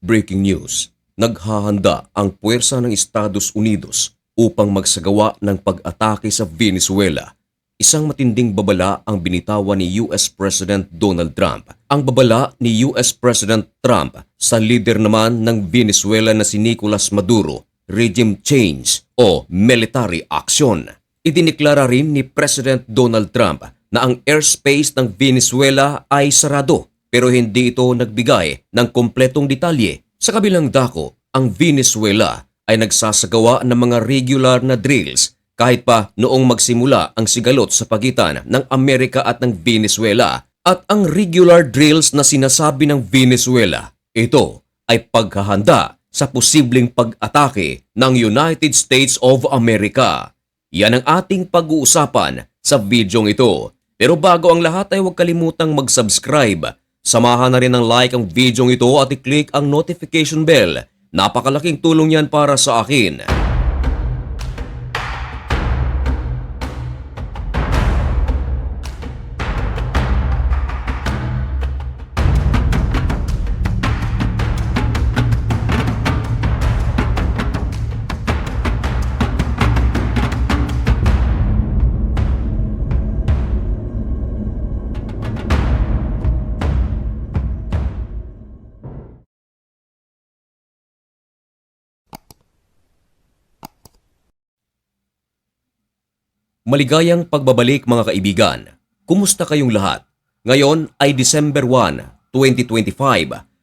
Breaking news. Naghahanda ang puwersa ng Estados Unidos upang magsagawa ng pag-atake sa Venezuela. Isang matinding babala ang binitawan ni US President Donald Trump. Ang babala ni US President Trump sa leader naman ng Venezuela na si Nicolas Maduro, regime change o military action. Idiniklara rin ni President Donald Trump na ang airspace ng Venezuela ay sarado pero hindi ito nagbigay ng kompletong detalye. Sa kabilang dako, ang Venezuela ay nagsasagawa ng mga regular na drills kahit pa noong magsimula ang sigalot sa pagitan ng Amerika at ng Venezuela at ang regular drills na sinasabi ng Venezuela. Ito ay paghahanda sa posibleng pag-atake ng United States of America. Yan ang ating pag-uusapan sa videong ito. Pero bago ang lahat ay huwag kalimutang mag-subscribe. Samahan na rin ng like ang videong ito at i-click ang notification bell. Napakalaking tulong yan para sa akin. Maligayang pagbabalik mga kaibigan. Kumusta kayong lahat? Ngayon ay December 1, 2025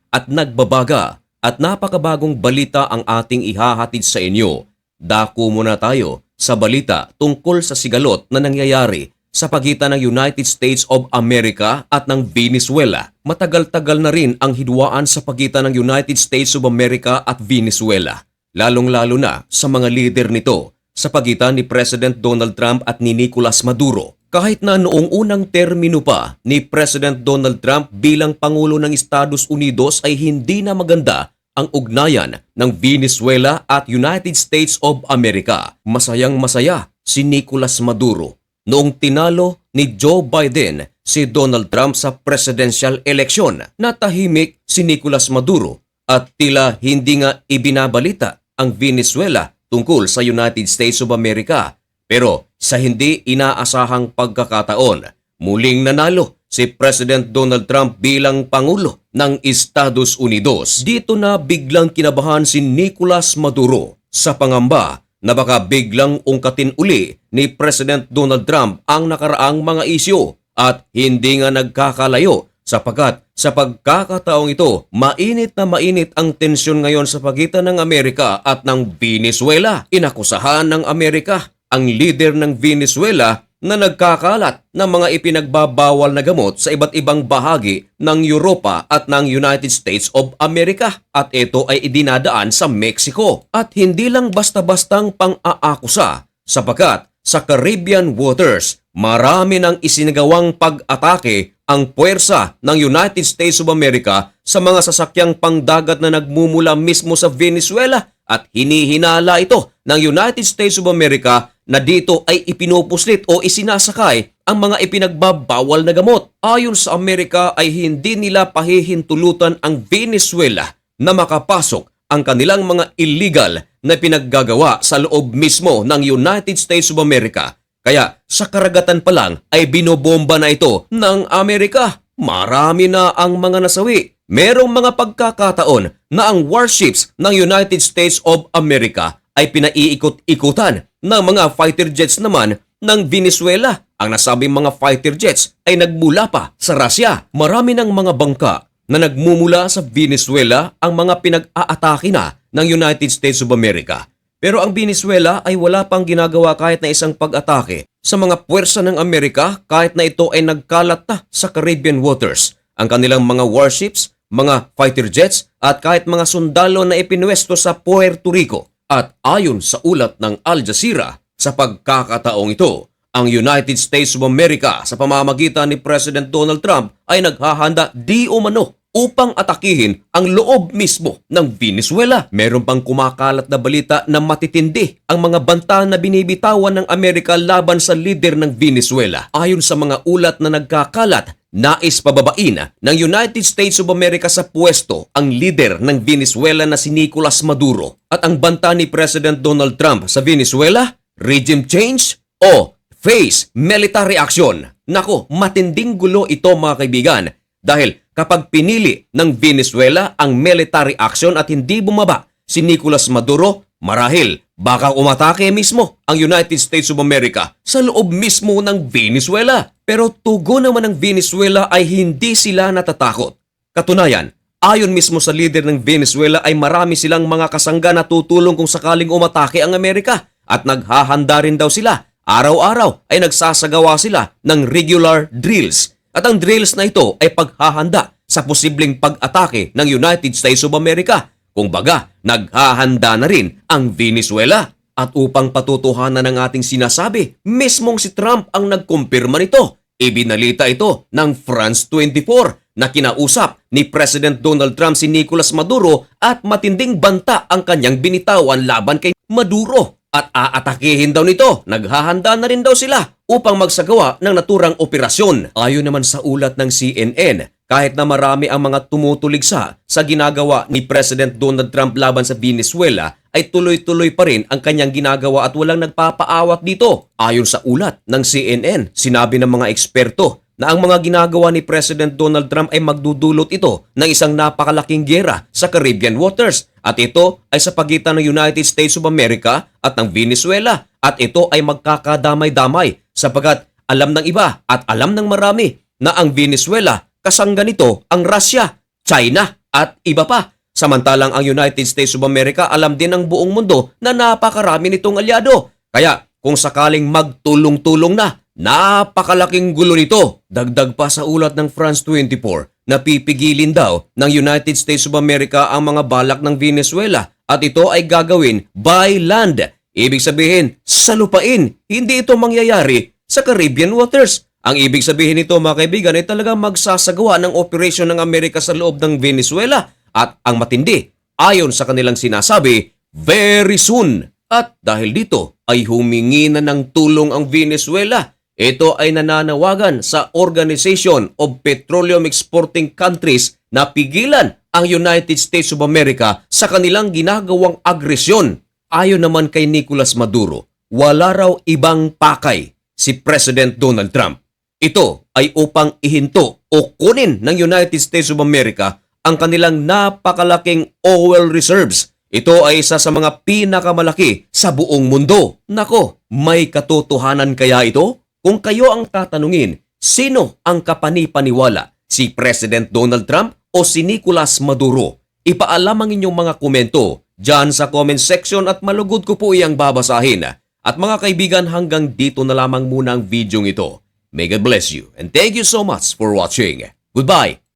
at nagbabaga at napakabagong balita ang ating ihahatid sa inyo. Dako muna tayo sa balita tungkol sa sigalot na nangyayari sa pagitan ng United States of America at ng Venezuela. Matagal-tagal na rin ang hidwaan sa pagitan ng United States of America at Venezuela, lalong-lalo na sa mga lider nito sa pagitan ni President Donald Trump at ni Nicolas Maduro. Kahit na noong unang termino pa ni President Donald Trump bilang Pangulo ng Estados Unidos ay hindi na maganda ang ugnayan ng Venezuela at United States of America. Masayang masaya si Nicolas Maduro noong tinalo ni Joe Biden si Donald Trump sa presidential election. Natahimik si Nicolas Maduro at tila hindi nga ibinabalita ang Venezuela tungkol sa United States of America. Pero sa hindi inaasahang pagkakataon, muling nanalo si President Donald Trump bilang Pangulo ng Estados Unidos. Dito na biglang kinabahan si Nicolas Maduro sa pangamba na baka biglang ungkatin uli ni President Donald Trump ang nakaraang mga isyu at hindi nga nagkakalayo sapagkat sa pagkakataong ito, mainit na mainit ang tensyon ngayon sa pagitan ng Amerika at ng Venezuela. Inakusahan ng Amerika ang leader ng Venezuela na nagkakalat ng mga ipinagbabawal na gamot sa iba't ibang bahagi ng Europa at ng United States of America at ito ay idinadaan sa Mexico. At hindi lang basta-bastang pang-aakusa sapagkat sa Caribbean waters, marami ng isinagawang pag-atake ang puwersa ng United States of America sa mga sasakyang pangdagat na nagmumula mismo sa Venezuela at hinihinala ito ng United States of America na dito ay ipinupuslit o isinasakay ang mga ipinagbabawal na gamot. Ayon sa Amerika ay hindi nila pahihintulutan ang Venezuela na makapasok ang kanilang mga illegal na pinaggagawa sa loob mismo ng United States of America kaya sa karagatan pa lang ay binobomba na ito ng Amerika. Marami na ang mga nasawi. Merong mga pagkakataon na ang warships ng United States of America ay pinaiikot-ikutan ng mga fighter jets naman ng Venezuela. Ang nasabing mga fighter jets ay nagmula pa sa Russia. Marami ng mga bangka na nagmumula sa Venezuela ang mga pinag-aatake na ng United States of America. Pero ang Venezuela ay wala pang ginagawa kahit na isang pag-atake sa mga puwersa ng Amerika kahit na ito ay nagkalat na sa Caribbean waters. Ang kanilang mga warships, mga fighter jets at kahit mga sundalo na ipinwesto sa Puerto Rico. At ayon sa ulat ng Al Jazeera, sa pagkakataong ito, ang United States of America sa pamamagitan ni President Donald Trump ay naghahanda di umano upang atakihin ang loob mismo ng Venezuela. Meron pang kumakalat na balita na matitindi ang mga banta na binibitawan ng Amerika laban sa lider ng Venezuela. Ayon sa mga ulat na nagkakalat nais pababain ng United States of America sa pwesto ang leader ng Venezuela na si Nicolas Maduro at ang banta ni President Donald Trump sa Venezuela, regime change o face military action. Nako, matinding gulo ito mga kaibigan dahil kapag pinili ng Venezuela ang military action at hindi bumaba si Nicolas Maduro, marahil baka umatake mismo ang United States of America sa loob mismo ng Venezuela. Pero tugo naman ng Venezuela ay hindi sila natatakot. Katunayan, ayon mismo sa leader ng Venezuela ay marami silang mga kasangga na tutulong kung sakaling umatake ang Amerika at naghahanda rin daw sila. Araw-araw ay nagsasagawa sila ng regular drills. At ang drills na ito ay paghahanda sa posibleng pag-atake ng United States of America. Kung baga, naghahanda na rin ang Venezuela. At upang patutuhanan ng ating sinasabi, mismong si Trump ang nagkumpirma nito. Ibinalita ito ng France 24 na kinausap ni President Donald Trump si Nicolas Maduro at matinding banta ang kanyang binitawan laban kay Maduro. At aatakihin daw nito, naghahanda na rin daw sila upang magsagawa ng naturang operasyon. Ayon naman sa ulat ng CNN, kahit na marami ang mga tumutuligsa sa ginagawa ni President Donald Trump laban sa Venezuela, ay tuloy-tuloy pa rin ang kanyang ginagawa at walang nagpapaawat dito. Ayon sa ulat ng CNN, sinabi ng mga eksperto na ang mga ginagawa ni President Donald Trump ay magdudulot ito ng isang napakalaking gera sa Caribbean waters at ito ay sa pagitan ng United States of America at ng Venezuela at ito ay magkakadamay-damay sapagat alam ng iba at alam ng marami na ang Venezuela kasangga nito ang Russia, China at iba pa. Samantalang ang United States of America alam din ng buong mundo na napakarami nitong alyado. Kaya kung sakaling magtulong-tulong na, napakalaking gulo nito. Dagdag pa sa ulat ng France 24 na pipigilin daw ng United States of America ang mga balak ng Venezuela at ito ay gagawin by land. Ibig sabihin, sa lupain. Hindi ito mangyayari sa Caribbean waters. Ang ibig sabihin nito mga kaibigan ay talagang magsasagawa ng operasyon ng Amerika sa loob ng Venezuela at ang matindi, ayon sa kanilang sinasabi, very soon. At dahil dito ay humingi na ng tulong ang Venezuela. Ito ay nananawagan sa Organization of Petroleum Exporting Countries na pigilan ang United States of America sa kanilang ginagawang agresyon. Ayon naman kay Nicolas Maduro, wala raw ibang pakay si President Donald Trump. Ito ay upang ihinto o kunin ng United States of America ang kanilang napakalaking oil reserves. Ito ay isa sa mga pinakamalaki sa buong mundo. Nako, may katotohanan kaya ito? Kung kayo ang tatanungin, sino ang kapanipaniwala? Si President Donald Trump o si Nicolas Maduro? Ipaalam ang inyong mga komento dyan sa comment section at malugod ko po iyang babasahin. At mga kaibigan, hanggang dito na lamang muna ang video ito. May God bless you and thank you so much for watching. Goodbye